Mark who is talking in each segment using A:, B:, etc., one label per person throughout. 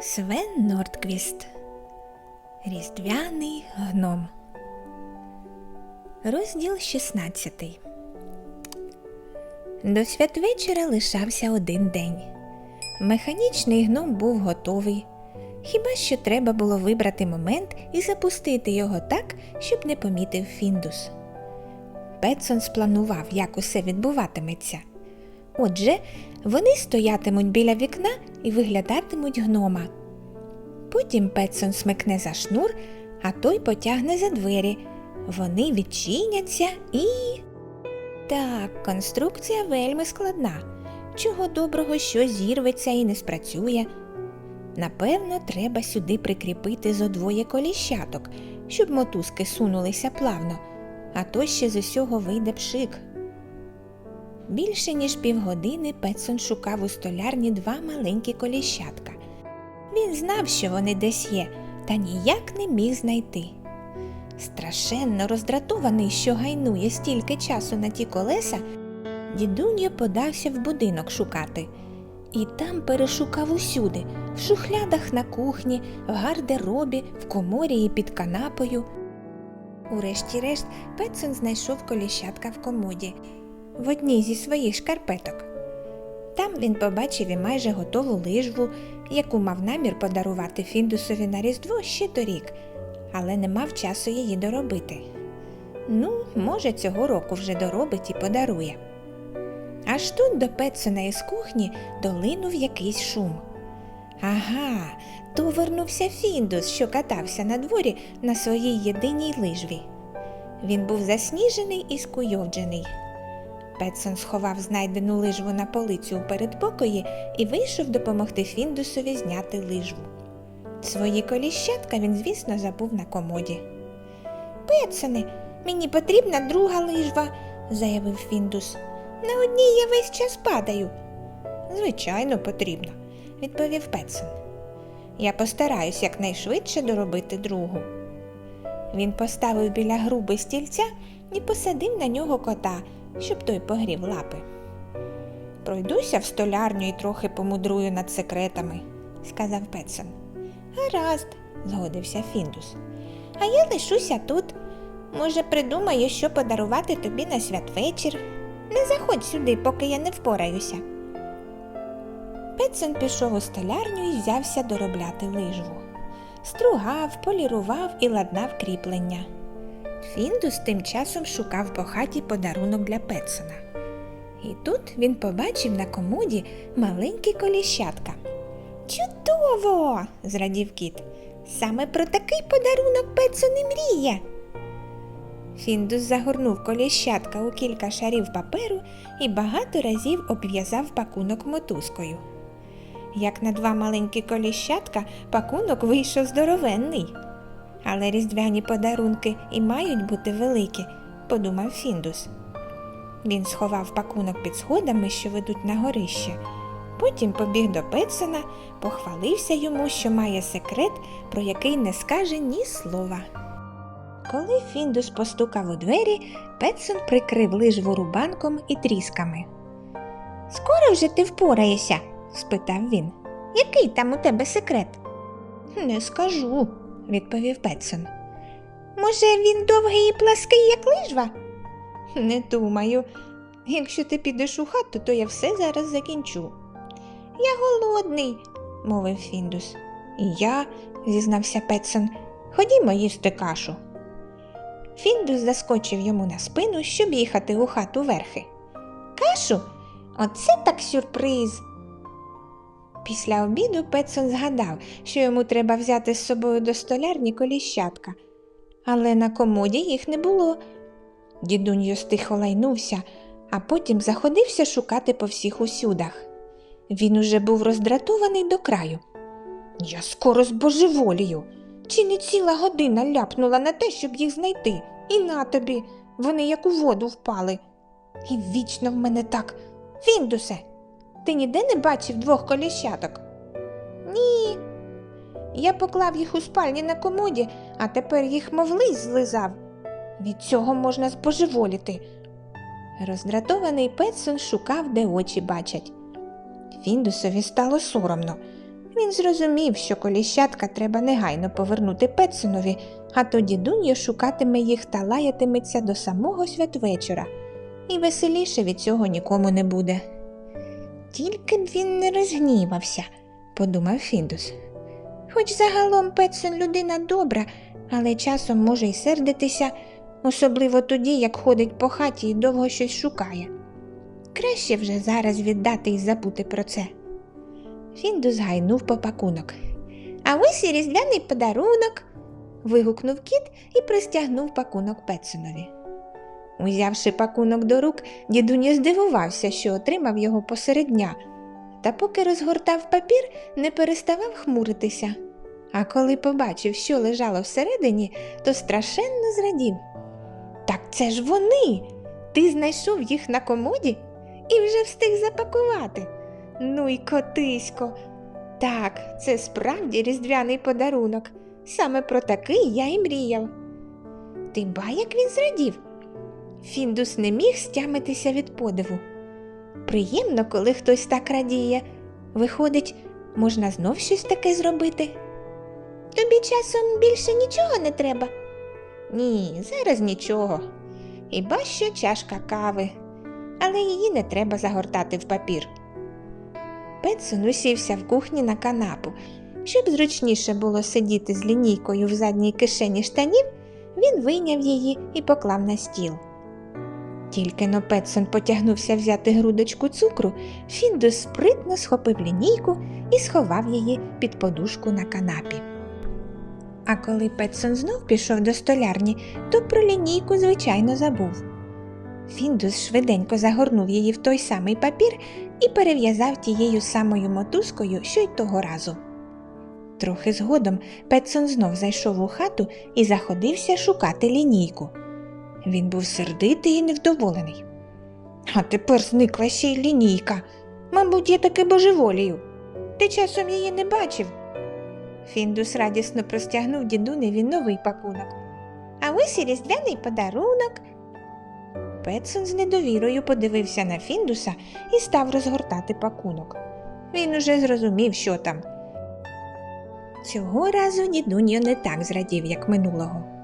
A: Свен Нордквіст Різдвяний гном. Розділ 16 До святвечора лишався один день. Механічний гном був готовий. Хіба що треба було вибрати момент і запустити його так, щоб не помітив Фіндус. Петсон спланував, як усе відбуватиметься. Отже, вони стоятимуть біля вікна і виглядатимуть гнома. Потім Петсон смикне за шнур, а той потягне за двері. Вони відчиняться і. Так, конструкція вельми складна. Чого доброго, що зірветься і не спрацює. Напевно, треба сюди прикріпити зо двоє коліщаток, щоб мотузки сунулися плавно, а то ще з усього вийде пшик. Більше ніж півгодини Петсон шукав у столярні два маленькі коліщатка. Він знав, що вони десь є, та ніяк не міг знайти. Страшенно роздратований, що гайнує стільки часу на ті колеса, дідунья подався в будинок шукати. І там перешукав усюди в шухлядах на кухні, в гардеробі, в коморі і під канапою. Урешті-решт Петсон знайшов коліщатка в комоді в одній зі своїх шкарпеток. Там він побачив і майже готову лижву, яку мав намір подарувати Фіндусові на Різдво ще торік, але не мав часу її доробити. Ну, може, цього року вже доробить і подарує. Аж тут до Петсона із кухні долинув якийсь шум. Ага, то вернувся Фіндус, що катався на дворі на своїй єдиній лижві. Він був засніжений і скуйовджений. Петсон сховав знайдену лижву на полицю у передпокої і вийшов допомогти Фіндусові зняти лижву. Свої коліщатка він, звісно, забув на комоді. Петсоне, мені потрібна друга лижва, заявив Фіндус. На одній я весь час падаю. Звичайно, потрібно, відповів Петсон. Я постараюсь якнайшвидше доробити другу. Він поставив біля груби стільця і посадив на нього кота, щоб той погрів лапи. Пройдуся в столярню і трохи помудрую над секретами, сказав Петсон. Гаразд, згодився Фіндус. А я лишуся тут. Може, придумаю, що подарувати тобі на святвечір. Не заходь сюди, поки я не впораюся. Петсон пішов у столярню і взявся доробляти лижву. Стругав, полірував і ладнав кріплення. Фіндус тим часом шукав по хаті подарунок для Петсона. І тут він побачив на комоді маленькі коліщатка. Чудово! зрадів кіт. Саме про такий подарунок Петсон і мріє. Фіндус загорнув коліщатка у кілька шарів паперу і багато разів обв'язав пакунок мотузкою. Як на два маленькі коліщатка, пакунок вийшов здоровенний. Але різдвяні подарунки і мають бути великі, подумав Фіндус. Він сховав пакунок під сходами, що ведуть на горище. Потім побіг до Петсона, похвалився йому, що має секрет, про який не скаже ні слова. Коли Фіндус постукав у двері, Петсон прикрив лижву рубанком і трісками. Скоро вже ти впораєшся? спитав він. Який там у тебе секрет? Не скажу, відповів Петсон. Може, він довгий і плаский, як лижва? Не думаю. Якщо ти підеш у хату, то я все зараз закінчу. Я голодний, мовив Фіндус. І я, зізнався Петсон, ходімо їсти кашу. Фіндус заскочив йому на спину, щоб їхати у хату верхи. Кашу? Оце так сюрприз. Після обіду Петсон згадав, що йому треба взяти з собою до столярні коліщатка, але на комоді їх не було. Дідуньо стихо лайнувся, а потім заходився шукати по всіх усюдах. Він уже був роздратований до краю. Я скоро збожеволію. Чи не ціла година ляпнула на те, щоб їх знайти, і на тобі вони як у воду впали. І вічно в мене так. Фіндусе, ти ніде не бачив двох коліщаток? Ні. Я поклав їх у спальні на комоді, а тепер їх мов лист злизав. Від цього можна збожеволіти. Роздратований Петсон шукав, де очі бачать. Фіндусові стало соромно. Він зрозумів, що коліщатка треба негайно повернути Петсонові, а то дідуньо шукатиме їх та лаятиметься до самого святвечора, і веселіше від цього нікому не буде. Тільки б він не розгнівався, подумав Фіндус. Хоч загалом Петсон людина добра, але часом може й сердитися, особливо тоді, як ходить по хаті і довго щось шукає. Краще вже зараз віддати і забути про це. Фіндус гайнув по пакунок. А ось і різдвяний подарунок. вигукнув кіт і простягнув пакунок Петсонові. Узявши пакунок до рук, дідуньо здивувався, що отримав його посеред дня, та поки розгортав папір, не переставав хмуритися. А коли побачив, що лежало всередині, то страшенно зрадів. Так це ж вони. Ти знайшов їх на комоді і вже встиг запакувати. Ну й котисько. Так, це справді різдвяний подарунок. Саме про такий я і мріяв. Ти ба, як він зрадів. Фіндус не міг стямитися від подиву. Приємно, коли хтось так радіє. Виходить, можна знов щось таке зробити. Тобі часом більше нічого не треба? Ні, зараз нічого. Хіба що чашка кави, але її не треба загортати в папір. Петсон усівся в кухні на канапу. Щоб зручніше було сидіти з лінійкою в задній кишені штанів, він вийняв її і поклав на стіл. Тільки но Петсон потягнувся взяти грудочку цукру, Фіндус спритно схопив лінійку і сховав її під подушку на канапі. А коли Петсон знов пішов до столярні, то про лінійку, звичайно, забув. Фіндус швиденько загорнув її в той самий папір і перев'язав тією самою мотузкою, що й того разу. Трохи згодом Петсон знов зайшов у хату і заходився шукати лінійку. Він був сердитий і невдоволений. А тепер зникла ще й лінійка. Мабуть, я таки божеволію. Ти часом її не бачив. Фіндус радісно простягнув дідуневі новий пакунок. А ось і різдвяний подарунок. Петсон з недовірою подивився на Фіндуса і став розгортати пакунок. Він уже зрозумів, що там. Цього разу дідуньо не так зрадів, як минулого.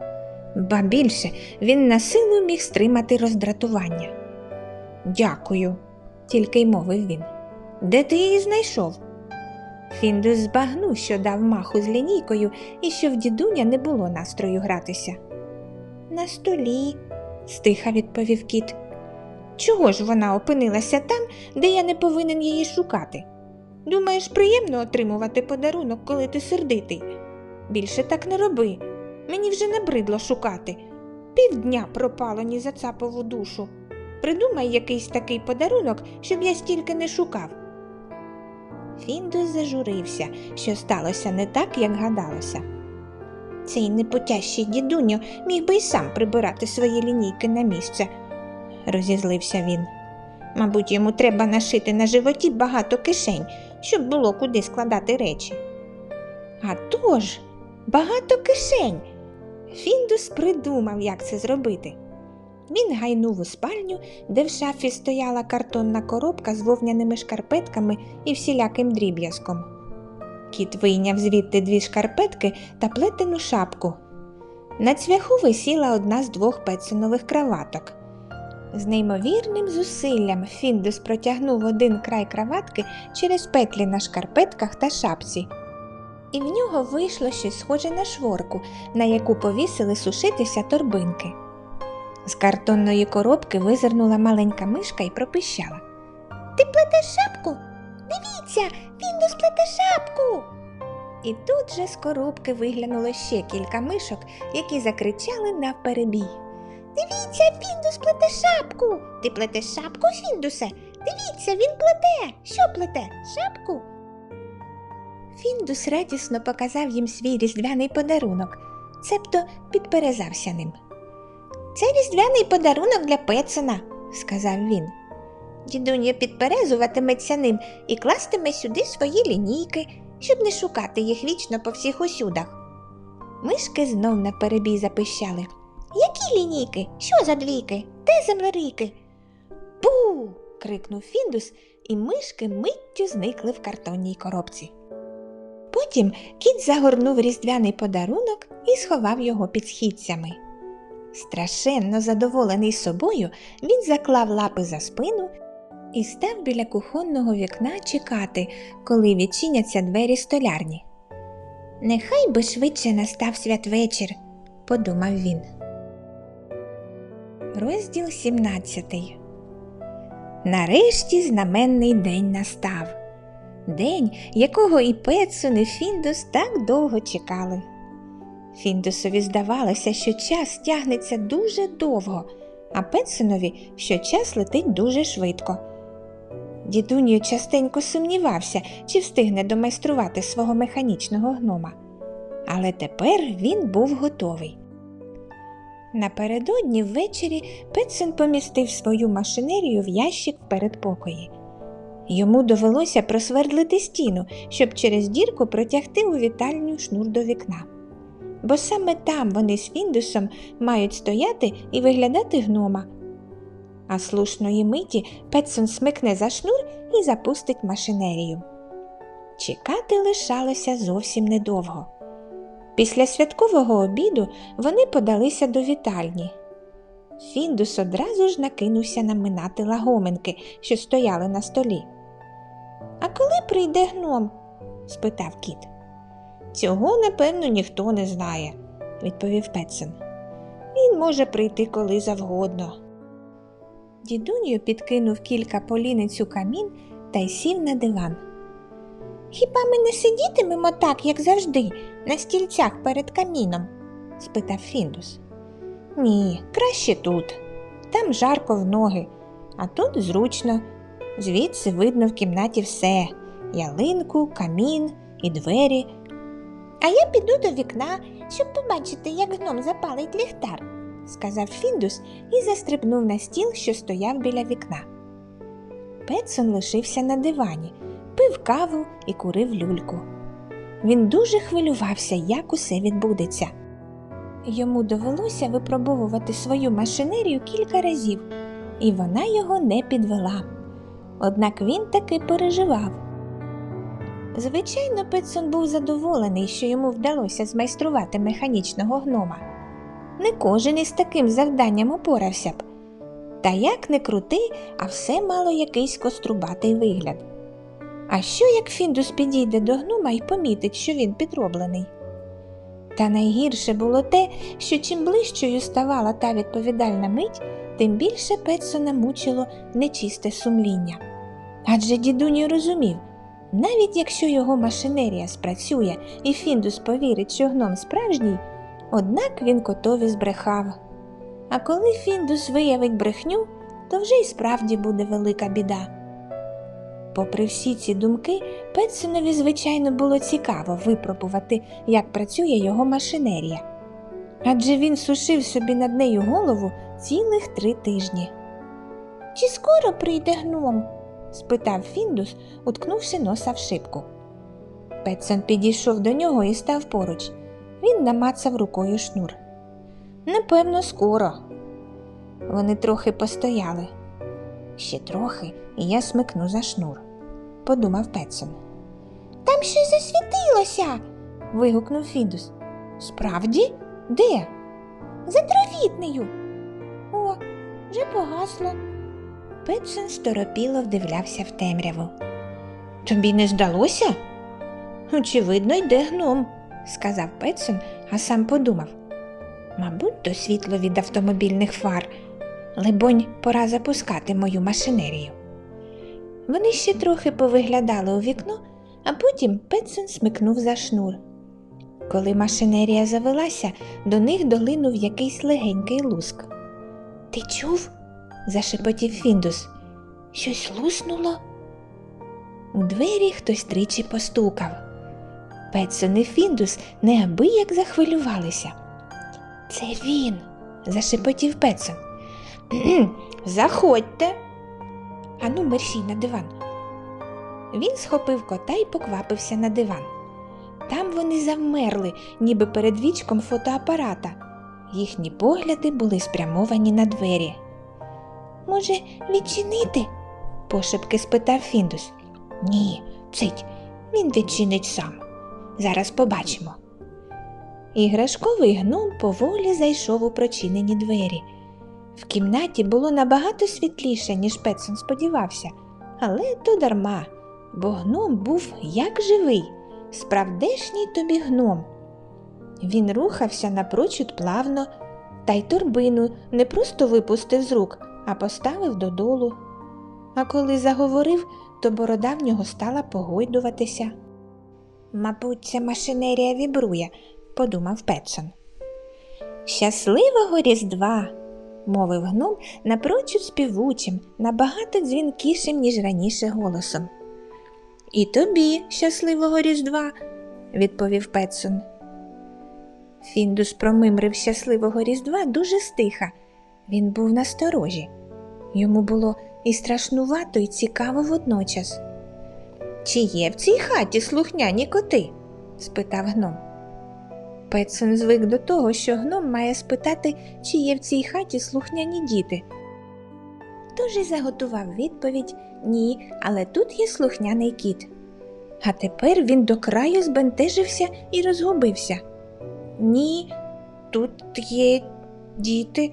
A: Ба більше він на силу міг стримати роздратування. Дякую, тільки й мовив він. Де ти її знайшов? Фіндус збагнув, що дав маху з лінійкою і що в дідуня не було настрою гратися. На столі, стиха відповів кіт. Чого ж вона опинилася там, де я не повинен її шукати? Думаєш, приємно отримувати подарунок, коли ти сердитий? Більше так не роби. Мені вже набридло шукати. Півдня пропало ні за цапову душу. Придумай якийсь такий подарунок, щоб я стільки не шукав. Фіндус зажурився, що сталося не так, як гадалося. Цей непотящий дідуньо міг би й сам прибирати свої лінійки на місце, розізлився він. Мабуть, йому треба нашити на животі багато кишень, щоб було куди складати речі. А тож, багато кишень. Фіндус придумав, як це зробити. Він гайнув у спальню, де в шафі стояла картонна коробка з вовняними шкарпетками і всіляким дріб'язком. Кіт вийняв звідти дві шкарпетки та плетену шапку. На цвяху висіла одна з двох пеценових краваток. З неймовірним зусиллям Фіндус протягнув один край краватки через петлі на шкарпетках та шапці. І в нього вийшло щось схоже на шворку, на яку повісили сушитися торбинки. З картонної коробки визирнула маленька мишка і пропищала. Ти плетеш шапку? Дивіться, Фіндус плете шапку. І тут же з коробки виглянуло ще кілька мишок, які закричали навперебій. Дивіться, Фіндус плете шапку. Ти плетеш шапку, Фіндусе? Дивіться, він плете. Що плете? Шапку? Фіндус радісно показав їм свій різдвяний подарунок, цебто підперезався ним. Це різдвяний подарунок для Пецена, сказав він. Дідунья підперезуватиметься ним і кластиме сюди свої лінійки, щоб не шукати їх вічно по всіх усюдах. Мишки знов на перебій запищали. Які лінійки? Що за двійки? Де землерики? Бу. крикнув Фіндус, і мишки миттю зникли в картонній коробці. Потім кіт загорнув різдвяний подарунок і сховав його під східцями. Страшенно задоволений собою, він заклав лапи за спину і став біля кухонного вікна чекати, коли відчиняться двері столярні. Нехай би швидше настав святвечір, подумав він. Розділ 17 Нарешті знаменний день настав. День, якого і Петсон, і Фіндус так довго чекали. Фіндусові здавалося, що час тягнеться дуже довго, а Петсонові, що час летить дуже швидко. Дідуньо частенько сумнівався, чи встигне домайструвати свого механічного гнома. Але тепер він був готовий. Напередодні ввечері Петсон помістив свою машинерію в ящик в передпокої. Йому довелося просвердлити стіну, щоб через дірку протягти у вітальню шнур до вікна. Бо саме там вони з Фіндусом мають стояти і виглядати гнома. А слушної миті Петсон смикне за шнур і запустить машинерію. Чекати лишалося зовсім недовго. Після святкового обіду вони подалися до вітальні. Фіндус одразу ж накинувся наминати лагоминки, що стояли на столі. А коли прийде гном? спитав кіт. Цього, напевно, ніхто не знає, відповів Петсон. Він може прийти коли завгодно. Дідуньо підкинув кілька поліниць у камін та й сів на диван. Хіба ми не сидітимемо так, як завжди, на стільцях перед каміном? спитав Фіндус. Ні, краще тут. Там жарко в ноги, а тут зручно. Звідси видно в кімнаті все ялинку, камін і двері. А я піду до вікна, щоб побачити, як гном запалить ліхтар, сказав Фіндус і застрибнув на стіл, що стояв біля вікна. Петсон лишився на дивані, пив каву і курив люльку. Він дуже хвилювався, як усе відбудеться. Йому довелося випробовувати свою машинерію кілька разів, і вона його не підвела. Однак він таки переживав. Звичайно, Петсон був задоволений, що йому вдалося змайструвати механічного гнома. Не кожен із таким завданням упорався б. Та як не крути, а все мало якийсь кострубатий вигляд. А що як Фіндус підійде до гнома і помітить, що він підроблений? Та найгірше було те, що чим ближчою ставала та відповідальна мить, тим більше Петсона мучило нечисте сумління. Адже дідуню розумів, навіть якщо його машинерія спрацює і Фіндус повірить, що гном справжній, однак він котові збрехав. А коли Фіндус виявить брехню, то вже й справді буде велика біда. Попри всі ці думки, Петсонові, звичайно, було цікаво випробувати, як працює його машинерія. Адже він сушив собі над нею голову цілих три тижні. Чи скоро прийде гном? спитав Фіндус, уткнувши носа в шибку. Петсон підійшов до нього і став поруч. Він намацав рукою шнур. Напевно, скоро. Вони трохи постояли. Ще трохи, і я смикну за шнур, подумав Петсон. Там щось засвітилося. вигукнув Фіндус. Справді? Де? За дровітнею. О, вже погасло. Петсон сторопіло вдивлявся в темряву. Тобі не здалося? Очевидно, йде гном, сказав Петсон, а сам подумав. Мабуть, то світло від автомобільних фар. Либонь, пора запускати мою машинерію. Вони ще трохи повиглядали у вікно, а потім Петсон смикнув за шнур. Коли машинерія завелася, до них долинув якийсь легенький луск. Ти чув? зашепотів Фіндус. Щось луснуло? У двері хтось тричі постукав. Петсон і Фіндус неабияк захвилювалися. Це він, зашепотів Петсон. Заходьте. Ану, мерщій на диван. Він схопив кота і поквапився на диван. Там вони завмерли, ніби перед вічком фотоапарата. Їхні погляди були спрямовані на двері. Може, відчинити? пошепки спитав Фіндус. Ні, цить, він відчинить сам. Зараз побачимо. Іграшковий гном поволі зайшов у прочинені двері. В кімнаті було набагато світліше, ніж Петсон сподівався, але то дарма, бо гном був як живий, справдешній тобі гном. Він рухався напрочуд плавно, та й торбину не просто випустив з рук, а поставив додолу. А коли заговорив, то борода в нього стала погойдуватися. Мабуть, ця машинерія вібрує, подумав Петсон. Щасливого Різдва! Мовив гном напрочуд співучим, набагато дзвінкішим, ніж раніше голосом. І тобі щасливого Різдва, відповів Петсон. Фіндус промимрив щасливого Різдва дуже стиха. Він був насторожі. Йому було і страшнувато, і цікаво водночас. Чи є в цій хаті слухняні коти? спитав гном. Петсон звик до того, що гном має спитати, чи є в цій хаті слухняні діти. Тож і заготував відповідь ні, але тут є слухняний кіт. А тепер він до краю збентежився і розгубився. Ні, тут є діти,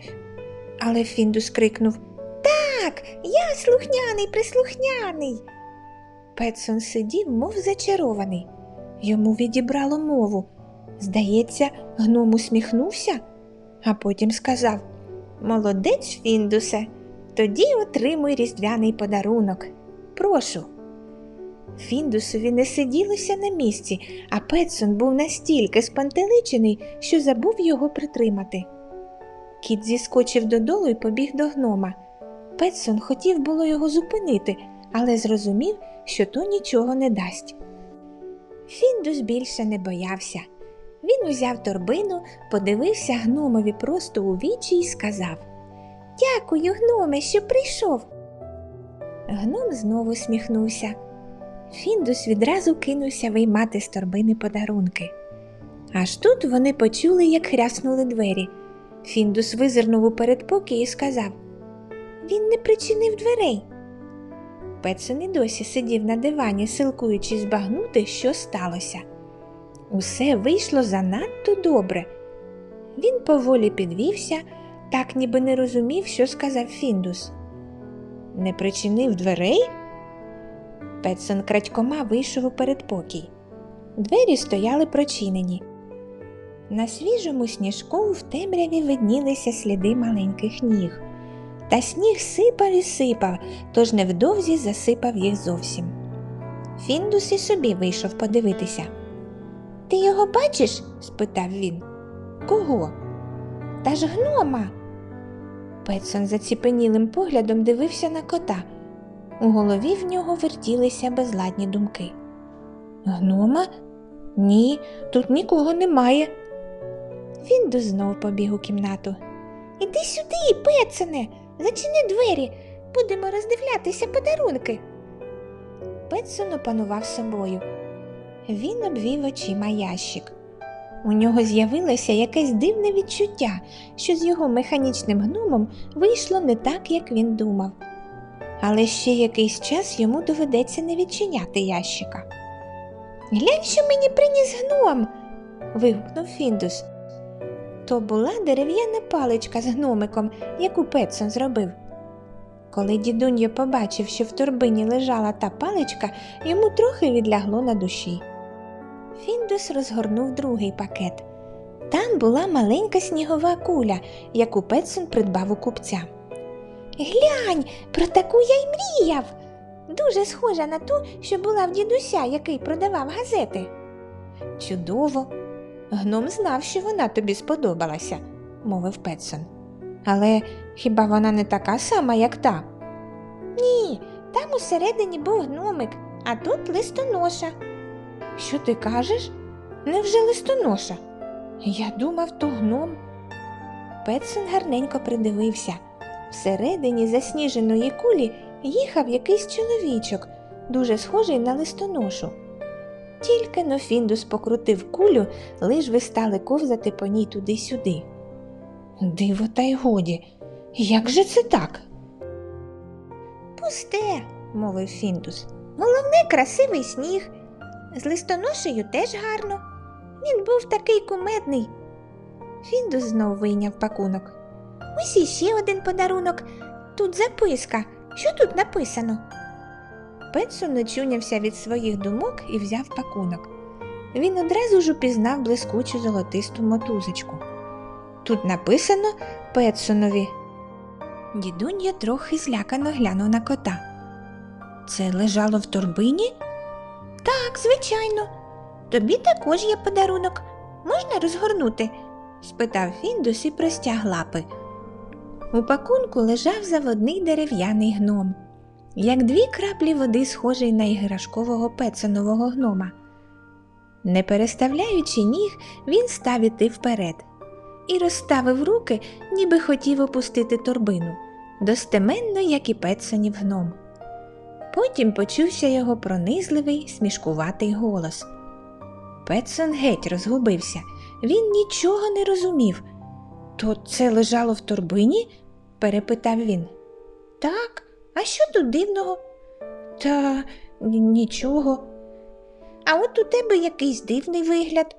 A: але Фіндус крикнув Так, я слухняний, прислухняний. Петсон сидів, мов зачарований. Йому відібрало мову. Здається, гном усміхнувся, а потім сказав Молодець, Фіндусе, тоді отримуй різдвяний подарунок. Прошу. Фіндусові не сиділося на місці, а Петсон був настільки спантеличений, що забув його притримати. Кіт зіскочив додолу і побіг до гнома. Петсон хотів було його зупинити, але зрозумів, що то нічого не дасть. Фіндус більше не боявся. Він узяв торбину, подивився гномові просто у вічі і сказав Дякую, гноме, що прийшов. Гном знову сміхнувся. Фіндус відразу кинувся виймати з торбини подарунки. Аж тут вони почули, як хряснули двері. Фіндус визирнув у передпокій і сказав Він не причинив дверей. Петсон і досі сидів на дивані, силкуючись збагнути, що сталося. Усе вийшло занадто добре. Він поволі підвівся, так ніби не розумів, що сказав Фіндус. Не причинив дверей? Петсон крадькома вийшов у передпокій. Двері стояли прочинені. На свіжому сніжку в темряві виднілися сліди маленьких ніг. Та сніг сипав і сипав, тож невдовзі засипав їх зовсім. Фіндус і собі вийшов подивитися. Ти його бачиш? спитав він. Кого? Та ж гнома. Петсон заціпенілим поглядом дивився на кота. У голові в нього вертілися безладні думки. Гнома? Ні, тут нікого немає. Фіндус знов побіг у кімнату. Іди сюди, Петсоне, зачини двері, будемо роздивлятися подарунки. Петсон опанував собою. Він обвів очима ящик. У нього з'явилося якесь дивне відчуття, що з його механічним гномом вийшло не так, як він думав. Але ще якийсь час йому доведеться не відчиняти ящика. Глянь, що мені приніс гном. вигукнув Фіндус. То була дерев'яна паличка з гномиком, яку Петсон зробив. Коли дідуньо побачив, що в торбині лежала та паличка, йому трохи відлягло на душі. Фіндус розгорнув другий пакет. Там була маленька снігова куля, яку Петсон придбав у купця. Глянь, про таку я й мріяв. Дуже схожа на ту, що була в дідуся, який продавав газети. Чудово. Гном знав, що вона тобі сподобалася, мовив Петсон. Але хіба вона не така сама, як та? Ні, там усередині був гномик, а тут листоноша. Що ти кажеш? Невже листоноша? Я думав, то гном. Петсон гарненько придивився. Всередині засніженої кулі їхав якийсь чоловічок, дуже схожий на листоношу. Тільки но Фіндус покрутив кулю, лижви стали ковзати по ній туди-сюди. Диво, та й годі, як же це так? Пусте, мовив Фіндус. Головне красивий сніг. З листоношею теж гарно. Він був такий кумедний. Фіндус знов вийняв пакунок. Ось іще один подарунок. Тут записка. Що тут написано? Петсон очунявся від своїх думок і взяв пакунок. Він одразу ж упізнав блискучу золотисту мотузочку. Тут написано Петсонові. Дідунья трохи злякано глянув на кота. Це лежало в торбині? Так, звичайно. Тобі також є подарунок. Можна розгорнути? спитав Фіндус і простяг лапи. У пакунку лежав заводний дерев'яний гном, як дві краплі води, схожий на іграшкового пецанового гнома. Не переставляючи ніг, він став іти вперед і розставив руки, ніби хотів опустити торбину, достеменно, як і пецанів гном. Потім почувся його пронизливий, смішкуватий голос. Петсон геть розгубився, він нічого не розумів. То це лежало в торбині? перепитав він. Так, а що тут дивного? Та нічого. А от у тебе якийсь дивний вигляд.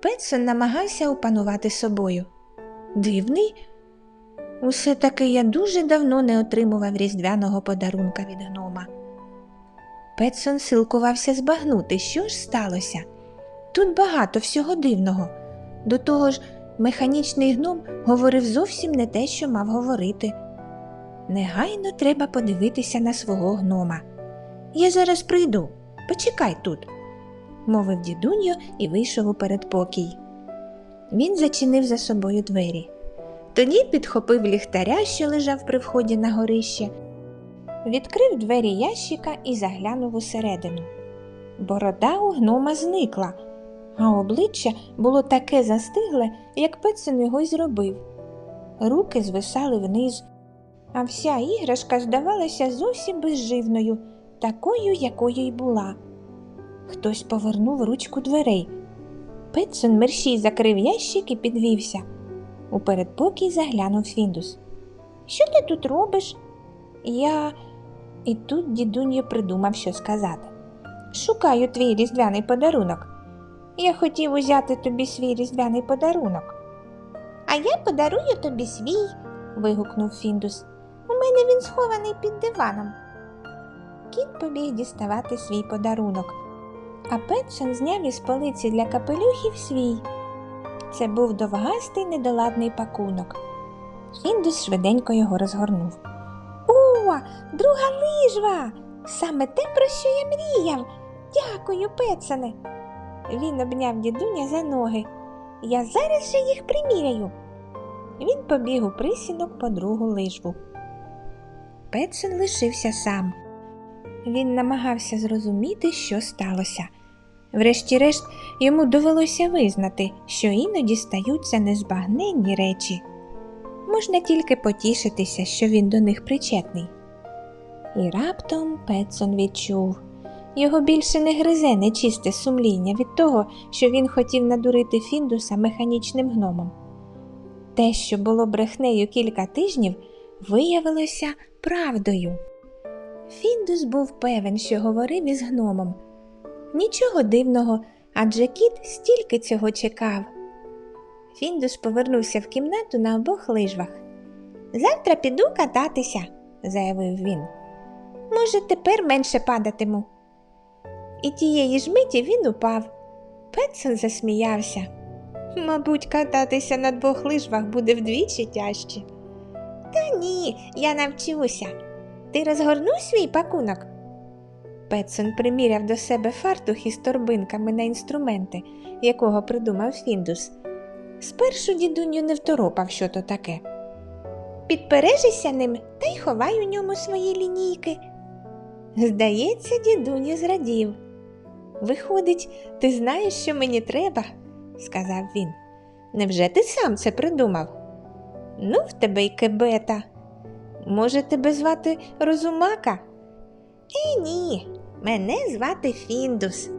A: Петсон намагався опанувати собою. Дивний? Усе таки я дуже давно не отримував різдвяного подарунка від гнома. Петсон силкувався збагнути, що ж сталося. Тут багато всього дивного. До того ж, механічний гном говорив зовсім не те, що мав говорити. Негайно треба подивитися на свого гнома. Я зараз прийду, почекай тут, мовив дідуньо і вийшов у передпокій. Він зачинив за собою двері. Тоді підхопив ліхтаря, що лежав при вході на горище, відкрив двері ящика і заглянув усередину. Борода у гнома зникла, а обличчя було таке застигле, як Петсон його й зробив. Руки звисали вниз, а вся іграшка здавалася зовсім безживною, такою, якою й була. Хтось повернув ручку дверей. Петсон мерщій закрив ящик і підвівся. У передпокій заглянув Фіндус. Що ти тут робиш? Я. І тут дідуньо придумав, що сказати. Шукаю твій різдвяний подарунок. Я хотів узяти тобі свій різдвяний подарунок. А я подарую тобі свій. вигукнув Фіндус. У мене він схований під диваном. Кіт побіг діставати свій подарунок, а Петсон зняв із полиці для капелюхів свій. Це був довгастий недоладний пакунок. Фіндус швиденько його розгорнув. О, друга лижва! Саме те, про що я мріяв. Дякую, Петсоне. Він обняв дідуня за ноги. Я зараз же їх приміряю. Він побіг у присінок по другу лижву. Петсон лишився сам. Він намагався зрозуміти, що сталося. Врешті-решт, йому довелося визнати, що іноді стаються незбагненні речі. Можна тільки потішитися, що він до них причетний. І раптом Петсон відчув його більше не гризе нечисте сумління від того, що він хотів надурити Фіндуса механічним гномом. Те, що було брехнею кілька тижнів, виявилося правдою. Фіндус був певен, що говорив із гномом. Нічого дивного, адже кіт стільки цього чекав. Фіндус повернувся в кімнату на обох лижвах. Завтра піду кататися, заявив він. Може, тепер менше падатиму. І тієї ж миті він упав. Петсон засміявся. Мабуть, кататися на двох лижвах буде вдвічі тяжче. Та ні, я навчуся. Ти розгорнув свій пакунок? Петсон приміряв до себе фартух із торбинками на інструменти, якого придумав Фіндус. Спершу дідуню не второпав, що то таке. Підпережися ним та й ховай у ньому свої лінійки. Здається, дідуню зрадів. Виходить, ти знаєш, що мені треба, сказав він. Невже ти сам це придумав? Ну, в тебе й кебета. Може, тебе звати Розумака? Е, ні, мене звати Фіндус.